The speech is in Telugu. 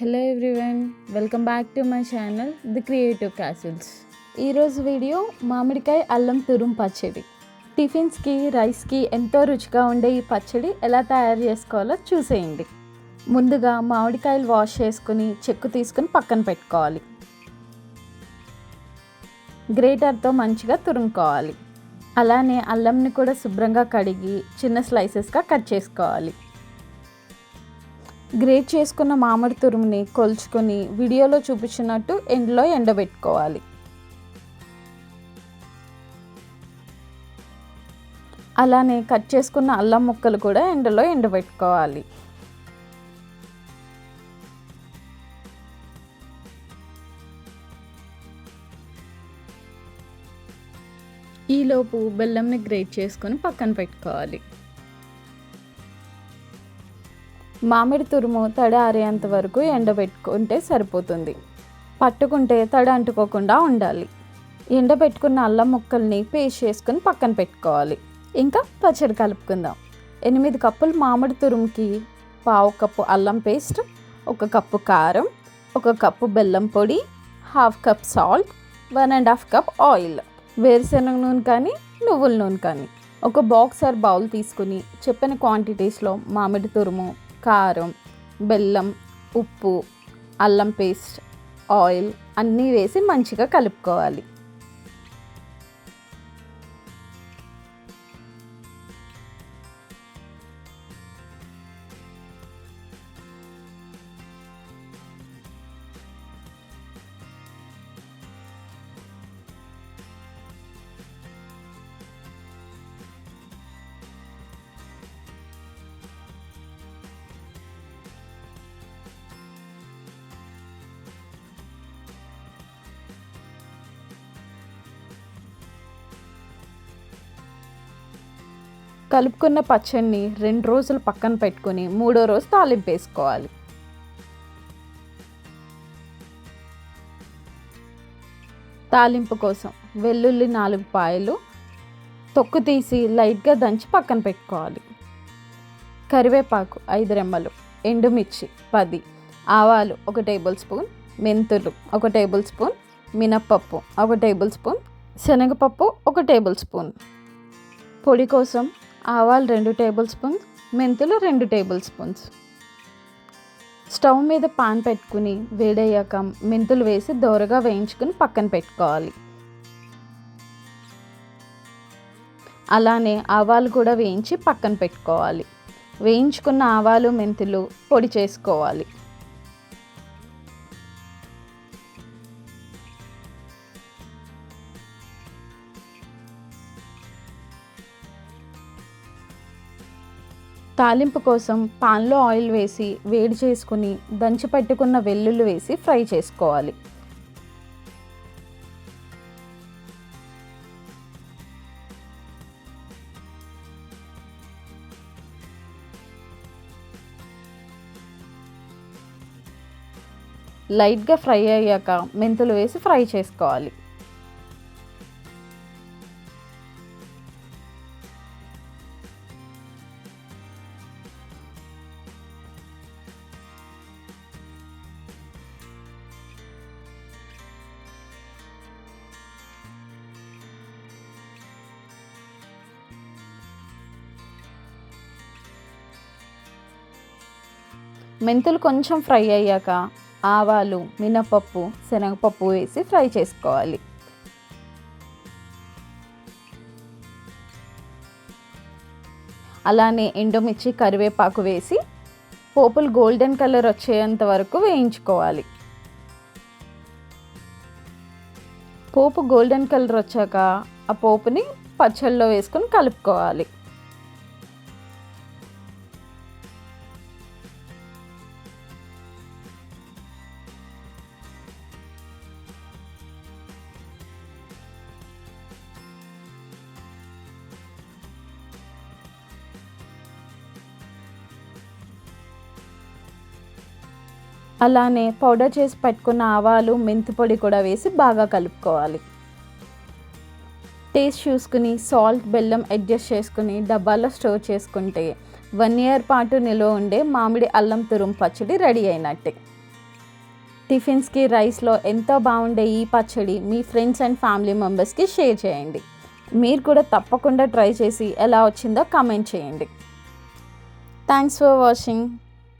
Hello everyone welcome back to my channel the creative castles ఈరోజు వీడియో మామిడికాయ అల్లం తురుం పచ్చడి. టిఫిన్స్కి రైస్కి ఎంతో రుచిగా ఉండే ఈ పచ్చడి ఎలా తయారు చేసుకోవాలో చూసేయండి. ముందుగా మామిడికాయలు వాష్ చేసుకుని చెక్కు తీసుకుని పక్కన పెట్టుకోవాలి. గ్రేటర్తో మంచిగా తురుముకోవాలి. అలానే అల్లంని కూడా శుభ్రంగా కడిగి చిన్న స్లైసెస్గా కట్ చేసుకోవాలి. గ్రేట్ చేసుకున్న మామిడి తురుముని కొలుచుకొని వీడియోలో చూపించినట్టు ఎండలో ఎండబెట్టుకోవాలి. అలానే కట్ చేసుకున్న అల్లం ముక్కలు కూడా ఎండలో ఎండబెట్టుకోవాలి. ఈలోపు బెల్లంని గ్రేట్ చేసుకొని పక్కన పెట్టుకోవాలి. మామిడి తురుము తడి ఆరేంత వరకు ఎండబెట్టుకుంటే సరిపోతుంది. పట్టుకుంటే తడి అంటుకోకుండా ఉండాలి. ఎండబెట్టుకున్న అల్లం ముక్కల్ని పేస్ట్ చేసుకుని పక్కన పెట్టుకోవాలి. ఇంకా పచ్చడి కలుపుకుందాం. ఎనిమిది కప్పులు మామిడి తురుముకి పావు కప్పు అల్లం పేస్ట్ ఒక కప్పు కారం ఒక కప్పు బెల్లం పొడి half cup salt one and half cup oil వేరుశనగ నూనె కానీ నువ్వుల నూనె కానీ. ఒక బాక్స్ ఆర్ బౌల్ తీసుకుని చెప్పిన క్వాంటిటీస్లో మామిడి తురుము కారం బెల్లం ఉప్పు అల్లం పేస్ట్ ఆయిల్ అన్నీ వేసి మంచిగా కలుపుకోవాలి. కలుపుకున్న పచ్చడిని రెండు రోజులు పక్కన పెట్టుకుని మూడో రోజు తాలింపు వేసుకోవాలి. తాలింపు కోసం వెల్లుల్లి నాలుగు పాయలు తొక్కు తీసి లైట్గా దంచి పక్కన పెట్టుకోవాలి. కరివేపాకు ఐదు రెమ్మలు ఎండుమిర్చి పది ఆవాలు ఒక టేబుల్ స్పూన్ మెంతులు ఒక టేబుల్ స్పూన్ మినప్పప్పు ఒక టేబుల్ స్పూన్ శనగపప్పు ఒక టేబుల్ స్పూన్. పొడి కోసం ఆవాలు రెండు టేబుల్ స్పూన్స్ మెంతులు రెండు టేబుల్ స్పూన్స్. స్టవ్ మీద పాన్ పెట్టుకుని వేడయ్యాక మెంతులు వేసి దోరగా వేయించుకుని పక్కన పెట్టుకోవాలి. అలానే ఆవాలు కూడా వేయించి పక్కన పెట్టుకోవాలి. వేయించుకున్న ఆవాలు మెంతులు పొడి చేసుకోవాలి. తాలింపు కోసం పాన్లో ఆయిల్ వేసి వేడి చేసుకుని దంచి పెట్టుకున్న వెల్లుల్లి వేసి ఫ్రై చేసుకోవాలి. లైట్గా ఫ్రై అయ్యాక మెంతులు వేసి ఫ్రై చేసుకోవాలి. మెంతులు కొంచెం ఫ్రై అయ్యాక ఆవాలు మినపప్పు శనగపప్పు వేసి ఫ్రై చేసుకోవాలి. అలానే ఎండుమిర్చి కరివేపాకు వేసి పోపులు గోల్డెన్ కలర్ వచ్చేంత వరకు వేయించుకోవాలి. పోపు గోల్డెన్ కలర్ వచ్చాక ఆ పోపుని పచ్చళ్ళలో వేసుకొని కలుపుకోవాలి. అలానే పౌడర్ చేసి పెట్టుకున్న ఆవాలు మెంతి పొడి కూడా వేసి బాగా కలుపుకోవాలి. టేస్ట్ చూసుకుని సాల్ట్ బెల్లం అడ్జస్ట్ చేసుకుని డబ్బాలో స్టోర్ చేసుకుంటే వన్ ఇయర్ పాటు నిల్వ ఉండే మామిడి అల్లం తురుము పచ్చడి రెడీ అయినట్టే. టిఫిన్స్కి రైస్లో ఎంతో బాగుండే ఈ పచ్చడి మీ ఫ్రెండ్స్ అండ్ ఫ్యామిలీ మెంబర్స్కి షేర్ చేయండి. మీరు కూడా తప్పకుండా ట్రై చేసి ఎలా వచ్చిందో కామెంట్ చేయండి. Thanks for watching.